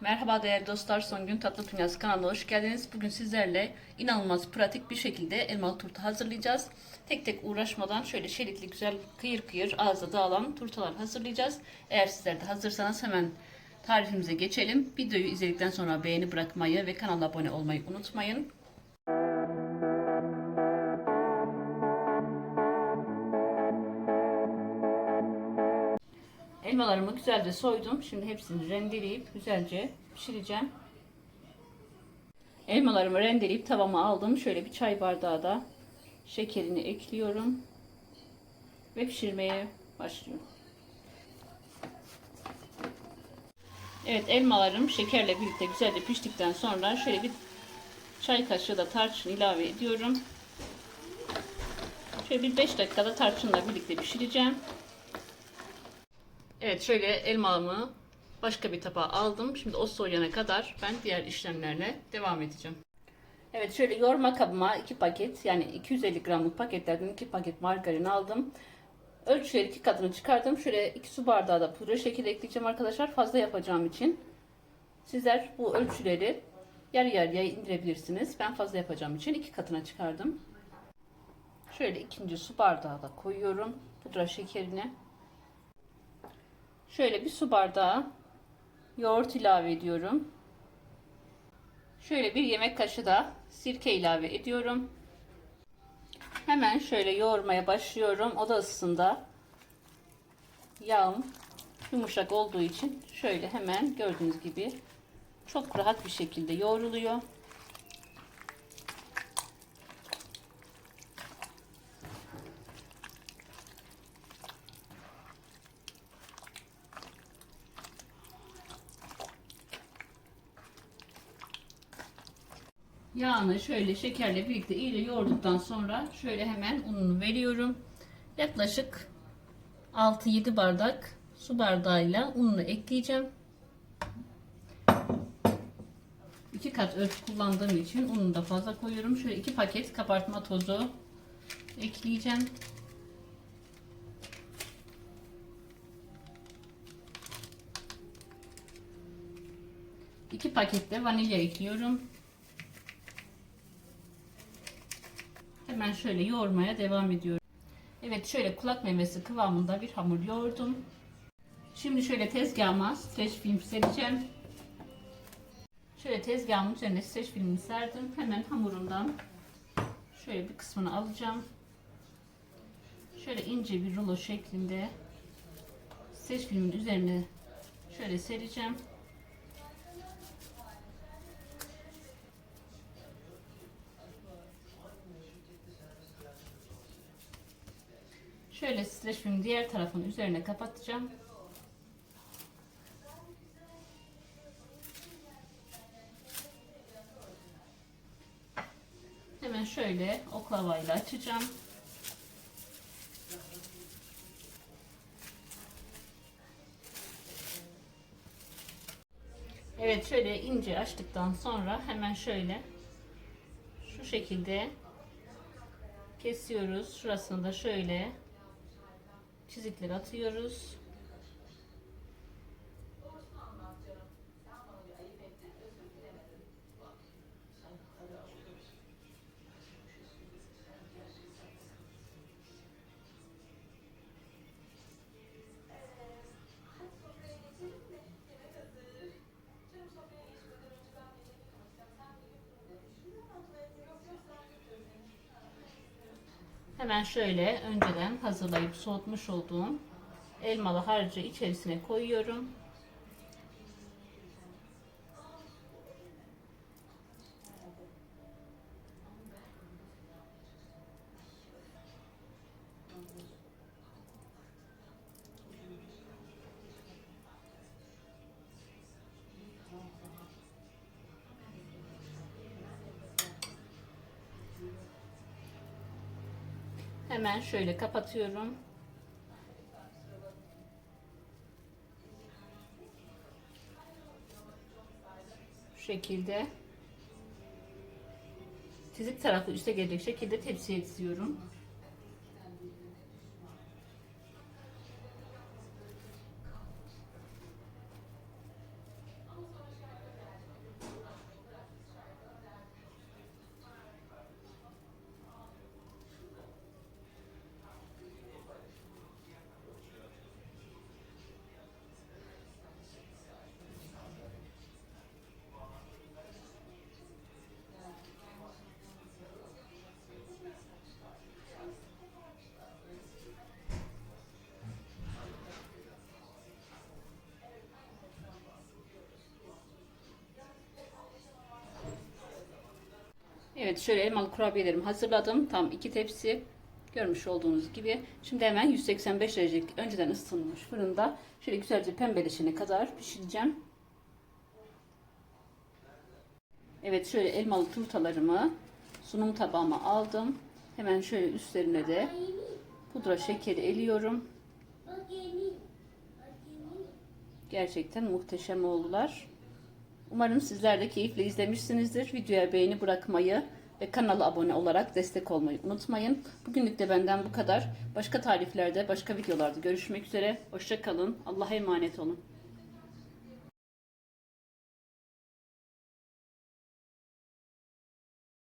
Merhaba değerli dostlar, Son Gün Tatlı Dünyası kanalına hoş geldiniz. Bugün sizlerle inanılmaz pratik bir şekilde elmalı turta hazırlayacağız. Tek tek uğraşmadan şöyle şeritli güzel kıyır kıyır ağza dağılan turtalar hazırlayacağız. Eğer sizler de hazırsanız hemen tarifimize geçelim. Videoyu izledikten sonra beğeni bırakmayı ve kanala abone olmayı unutmayın. Elmalarımı güzelce soydum. Şimdi hepsini rendeleyip güzelce pişireceğim. Elmalarımı rendeleyip tavama aldım. Şöyle bir çay bardağı da şekerini ekliyorum. Ve pişirmeye başlıyorum. Evet elmalarım şekerle birlikte güzelce piştikten sonra şöyle bir çay kaşığı da tarçın ilave ediyorum. Şöyle bir 5 dakikada tarçınla birlikte pişireceğim. Evet şöyle elmamı başka bir tabağa aldım. Şimdi o soğuyana kadar ben diğer işlemlerle devam edeceğim. Evet şöyle yoğurma kabıma 2 paket yani 250 gramlık paketlerden 2 paket margarin aldım. Ölçüleri iki katını çıkardım. Şöyle 2 su bardağı da pudra şekeri ekleyeceğim arkadaşlar. Fazla yapacağım için. Sizler bu ölçüleri yarı yarıya indirebilirsiniz. Ben fazla yapacağım için iki katına çıkardım. Şöyle ikinci su bardağı da koyuyorum. Pudra şekerini. Şöyle bir su bardağı yoğurt ilave ediyorum. Şöyle bir yemek kaşığı da sirke ilave ediyorum. Hemen şöyle yoğurmaya başlıyorum. Oda ısısında yağım yumuşak olduğu için şöyle hemen gördüğünüz gibi çok rahat bir şekilde yoğruluyor. Yağını şöyle şekerle birlikte iyice yoğurduktan sonra şöyle hemen ununu veriyorum. Yaklaşık 6-7 bardak su bardağıyla ununu ekleyeceğim. 2 kat ölçü kullandığım için ununu da fazla koyuyorum. Şöyle 2 paket kabartma tozu ekleyeceğim. İki paket de vanilya ekliyorum. Hemen şöyle yoğurmaya devam ediyorum. Evet şöyle kulak memesi kıvamında bir hamur yoğurdum. Şimdi şöyle tezgahıma streç film sereceğim. Şöyle tezgahımın üzerine streç filmini serdim. Hemen hamurundan şöyle bir kısmını alacağım. Şöyle ince bir rulo şeklinde streç filmin üzerine şöyle sereceğim. Şöyle streç film diğer tarafın üzerine kapatacağım. Hemen şöyle oklavayla açacağım. Evet şöyle ince açtıktan sonra hemen şöyle şu şekilde kesiyoruz. Şurasını da şöyle çizikler atıyoruz. Hemen şöyle önceden hazırlayıp soğutmuş olduğum elmalı harcı içerisine koyuyorum. Hemen şöyle kapatıyorum. Şu şekilde çizik tarafı üste gelecek şekilde tepsiye diziyorum. Evet şöyle elmalı kurabiyelerimi hazırladım. Tam iki tepsi. Görmüş olduğunuz gibi. Şimdi hemen 185 derecelik önceden ısıtılmış fırında şöyle güzelce pembeleşene kadar pişireceğim. Evet şöyle elmalı turtalarımı sunum tabağıma aldım. Hemen şöyle üstlerine de pudra şekeri eliyorum. Gerçekten muhteşem oldular. Umarım sizler de keyifle izlemişsinizdir. Videoya beğeni bırakmayı ve kanala abone olarak destek olmayı unutmayın. Bugünlük de benden bu kadar. Başka tariflerde, başka videolarda görüşmek üzere. Hoşça kalın. Allah'a emanet olun.